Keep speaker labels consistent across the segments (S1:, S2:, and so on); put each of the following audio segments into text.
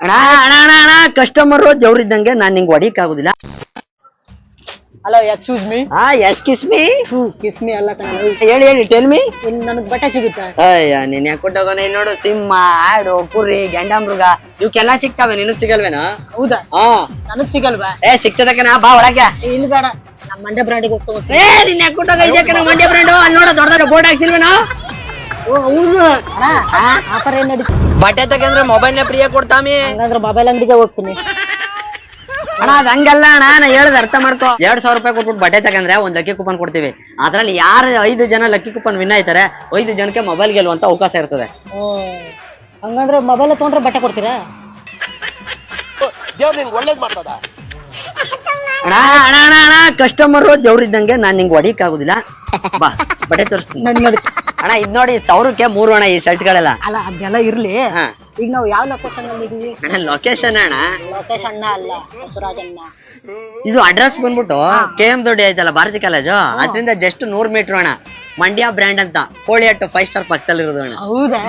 S1: ಅಣ್ಣ ಅಣ್ಣ ಅಣ್ಣ ಅಣ್ಣ ಕಸ್ಟಮರ್ ದೇವ್ರಿದ್ದಂಗೆ ನಾನ್ ನಿಂಗೆ ಹೊಡಿಕ್ ಆಗುದಿಲ್ಲ
S2: ಹಲೋ ಎಕ್ಸ್ಕ್ಯೂಸ್ ಮೀ
S1: ಹಾ yes kiss me
S2: kiss me ಅಲ್ಲ ಕಣ.
S1: ಹೇಳಿ ಹೇಳಿ ಟೆಲ್ ಮೀ
S2: ಇಲ್ಲಿ ನನಗ್ ಬಟ್ಟೆ ಸಿಗುತ್ತಾ?
S1: ಅಯ್ಯ ನೀನ್ ಯಾಕೆ ಕೊಟ್ಟೋಗೋನೆ? ಇಲ್ಲಿ ನೋಡು ಸಿಂಹ ಆಡು ಕುರಿ ಗಂಡ ಮೃಗ ಇವಕ್ಕೆಲ್ಲ ಸಿಗ್ತಾವೆ ನೀನು ಸಿಗಲ್ವೇನೋ?
S2: ಹೌದಾ?
S1: ಹಾ.
S2: ನನಗ್ ಸಿಗಲ್ವಾ?
S1: ಏ ಸಿಗ್ತದ ಕಣ ಬಾ ಒಳಗೆ.
S2: ಇಲ್ಲಿ ಬೇಡ. ನಮ್ಮ ಮಂಡ್ಯ ಬ್ರಾಂಡಿಗೆ ಹೋಗ್ತಾ
S1: ಏ ನಿನ್ ಯಾಕೆ ಕೊಟ್ಟೋಗ ಮಂಡ್ಯ ಬ್ರ್ಯಾಂಡು ಅಲ್ಲಿ ನೋಡ ದೊಡ್ಡ ದೊಡ್ಡ ಬೋರ್ಡ್ ಹಾಕ್ಸಿಲ್ವೇನೋ?
S2: ಆಫರ್ ಏನ್ ನಡೀತು?
S1: ಬಟ್ಟೆ ತಗಂದ್ರೆ ಮೊಬೈಲ್ನ ಪ್ರಿಯ ಕೊಡ್ತಾಮಿ.
S2: ಹಂಗಂದ್ರೆ ಮೊಬೈಲ್ ಅಂಗಡಿಗೆ ಹೋಗ್ತೀನಿ.
S1: ಅಣ್ಣ ಅದ್ ಹಂಗಲ್ಲ ಅಣ್ಣ ನಾ ಹೇಳ್ದ ಅರ್ಥ ಮಾಡ್ಕೋ. ಎರಡ್ ಸಾವಿರ ರೂಪಾಯಿ ಕೊಟ್ಬಿಟ್ಟು ಬಟ್ಟೆ ತಗಂದ್ರೆ ಒಂದ್ ಲಕ್ಕಿ ಕೂಪನ್ ಕೊಡ್ತೀವಿ. ಅದ್ರಲ್ಲಿ ಯಾರು ಐದು ಜನ ಲಕ್ಕಿ ಕೂಪನ್ ವಿನ್ ಆಯ್ತಾರೆ ಐದು ಜನಕ್ಕೆ ಮೊಬೈಲ್ ಗೆಲ್ಲುವಂತ ಅವಕಾಶ ಇರ್ತದೆ.
S2: ಓ ಹಂಗಂದ್ರೆ ಮೊಬೈಲ್ ತಗೊಂಡ್ರೆ ಬಟ್ಟೆ ಕೊಡ್ತೀರಾ?
S3: ದೇವ್ರು ಒಳ್ಳೇದು ಮಾಡ್ತದ?
S1: ಅಣ್ಣ ಅಣ್ಣ ಅಣ್ಣ ಅಣ್ಣ ಕಸ್ಟಮರ್ ದೇವ್ರಿದ್ದಂಗೆ ನಾನ್ ನಿಂಗೆ ಹೊಡಿಯಕ್ ಆಗುದಿಲ್ಲ. ಬಾ ಬಟ್ಟೆ ತೋರಿಸ್ತೀನಿ. ಅಣ್ಣ ಇದ್ ನೋಡಿ ಸಾವಿರಕ್ಕೆ ಮೂರು ಅಣ್ಣ ಈ ಶರ್ಟ್ ಗಳೆಲ್ಲ
S2: ಅಲ್ಲ ಅದೆಲ್ಲ ಇರ್ಲಿ
S1: ಹಾ
S2: ಈಗ ನಾವು ಯಾವ ಲೊಕೇಶನ್ ಅಲ್ಲಿ ಇದೀವಿ
S1: ಅಣ್ಣ ಲೊಕೇಶನ್ ಅಣ್ಣ
S2: ಲೊಕೇಶನ್ ಅಣ್ಣ ಅಲ್ಲ ಸುರಾಜ್ ಅಣ್ಣ
S1: ಇದು ಅಡ್ರೆಸ್ ಬಂದ್ಬಿಟ್ಟು ಕೆ ಎಂ ದೊಡ್ಡಿ ಐತಲ್ಲ ಭಾರತಿ ಕಾಲೇಜು ಅದರಿಂದ ಜಸ್ಟ್ ನೂರ್ ಮೀಟರ್ ಅಣ್ಣ ಮಂಡ್ಯ ಬ್ರ್ಯಾಂಡ್ ಅಂತ ಕೋಳಿ ಅಟ್ಟು ಫೈವ್ ಸ್ಟಾರ್ ಪಕ್ಕದಲ್ಲಿ ಇರೋದು ಅಣ್ಣ
S2: ಹೌದಾ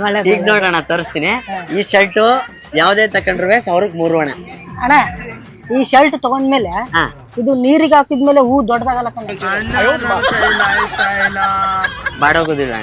S2: ಒಳ್ಳೆ
S1: ಈಗ ನೋಡೋಣ ತೋರಿಸ್ತೀನಿ ಈ ಶರ್ಟ್ ಯಾವ್ದೇ ತಕೊಂಡ್ರು ಸಾವಿರಕ್ಕೆ ಮೂರು ಅಣ್ಣ
S2: ಅಣ್ಣ ಈ ಶರ್ಟ್ ತಗೊಂಡ್ಮೇಲೆ
S1: ಹಾ
S2: ಇದು ನೀರಿಗೆ ಹಾಕಿದ್ಮೇಲೆ ಹೂ ದೊಡ್ಡದಾಗಲ್ಲ
S1: ಬಾಡೋಗುದಿಲ್ಲ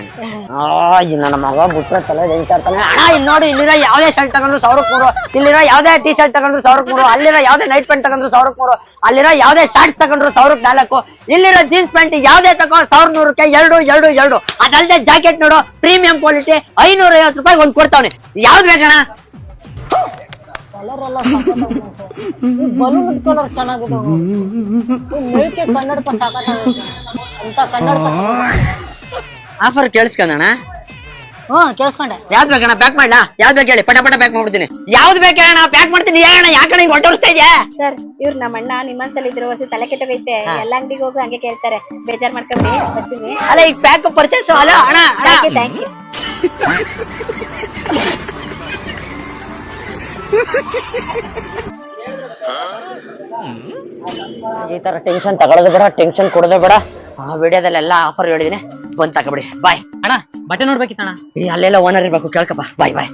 S1: ನನ್ನ ಮಗ ಬಿಟ್ರೆ ತಲೆ ತೆಗಿತಾ ಅಣ್ಣ ಇಲ್ಲಿ ನೋಡಿ ಇಲ್ಲಿರೋ ಯಾವ್ದೇ ಶರ್ಟ್ ತಗೊಂಡ್ರು ಸಾವಿರಕ್ಕೆ ಮೂರು. ಇಲ್ಲಿರೋ ಯಾವ್ದೇ ಟಿ ಶರ್ಟ್ ತಗೊಂಡ್ರು ಸಾವಿರಕ್ಕೆ ಮೂರು. ಅಲ್ಲಿರೋ ಯಾವ್ದೇ ನೈಟ್ ಪ್ಯಾಂಟ್ ತಗೊಂಡ್ರು ಸಾವಿರಕ್ಕೆ ಮೂರು. ಅಲ್ಲಿರೋ ಯಾವ್ದೇ ಶಾರ್ಟ್ಸ್ ತಗೊಂಡ್ರು ಸಾವಿರಕ್ಕೆ ನಾಲ್ಕು. ಇಲ್ಲಿರೋ ಜೀನ್ಸ್ ಪ್ಯಾಂಟ್ ಯಾವ್ದೇ ತಗೋ ಸಾವಿರ ನೂರಕ್ಕೆ ಎರಡು ಎರಡು ಎರಡು. ಅದಲ್ಲದೆ ಜಾಕೆಟ್ ನೋಡು ಪ್ರೀಮಿಯಂ ಕ್ವಾಲಿಟಿ ಐನೂರ ಐವತ್ತು ರೂಪಾಯಿ ಒಂದು ಕೊಡ್ತಾವನೆ. ಯಾವ್ದು ಬೇಕಣ್ಣ
S2: ಕಲರ್ ಎಲ್ಲ ಬಲೂನ್ ಕಲರ್ ಚೆನ್ನಾಗಿದೆ ಕನ್ನಡಕ ಸಾಕಾಗುತ್ತೆ ಅಂತ ಕನ್ನಡಕ
S1: ಆಫರ್ ಕೇಳಿಸ್ಕೊಂಡಣ
S2: ಹಾ ಕೇಳಿಸ್ಕೊಂಡೆ.
S1: ಯಾವ್ದು ಬೇಕಣ್ಣ ಪ್ಯಾಕ್ ಮಾಡ್ಲಾ? ಯಾವ್ದು ಬೇಕು ಹೇಳಿ? ಪಟ ಪಟ ಪ್ಯಾಕ್ ಮಾಡ್ಬಿಡ್ತೀನಿ. ಯಾವ್ದು ಬೇಕಣ್ಣ ಪ್ಯಾಕ್ ಮಾಡ್ತೀನಿ. ಹೇಳಣ್ಣ ಯಾಕಣ್ಣ ಹಿಂಗ್ ಹೊಟ್ಟೋರಿಸ್ತಾ ಇದೆಯಾ?
S4: ಸರ್ ಇವ್ರು ನಮ್ಮ ಅಣ್ಣ ನಿಮ್ಮಂತಲ್ಲಿ ಇದ್ರು ವರ್ಷ ತಲೆ ಕೆಟ್ಟೋಗೈತೆ. ಎಲ್ಲ ಅಂಗಡಿಗೆ ಹೋಗು ಹಂಗೆ ಕೇಳ್ತಾರೆ. ಬೇಜಾರ್ ಮಾಡ್ಕೊಂಡಿ ಬರ್ತೀನಿ.
S1: ಅಲ್ಲ ಈಗ ಪ್ಯಾಕ್ ಪರ್ಚೇಸ್ ಅಲ್ಲ ಅಣ್ಣ ಅಣ್ಣ.
S4: ಥ್ಯಾಂಕ್ ಯು
S1: ಈ ತರ ಟೆನ್ಷನ್ ತಗೊಳ್ಳೋದು ಬೇಡ ಟೆನ್ಷನ್ ಕೊಡೋದು ಬೇಡ. ಆ ವಿಡಿಯೋದಲ್ಲೆಲ್ಲ ಆಫರ್ ಹೇಳಿದೀನಿ. ಬಂದ್ ತಗೊಬಿಡಿ ಬಾಯ್.
S5: ಅಣ್ಣ ಬಟ್ಟೆ ನೋಡ್ಬೇಕಿತ್ತಣ್ಣ?
S1: ಈ ಅಲ್ಲೆಲ್ಲ ಓನರ್ ಇರ್ಬೇಕು ಕೇಳ್ಕಪ್ಪ. ಬಾಯ್ ಬಾಯ್.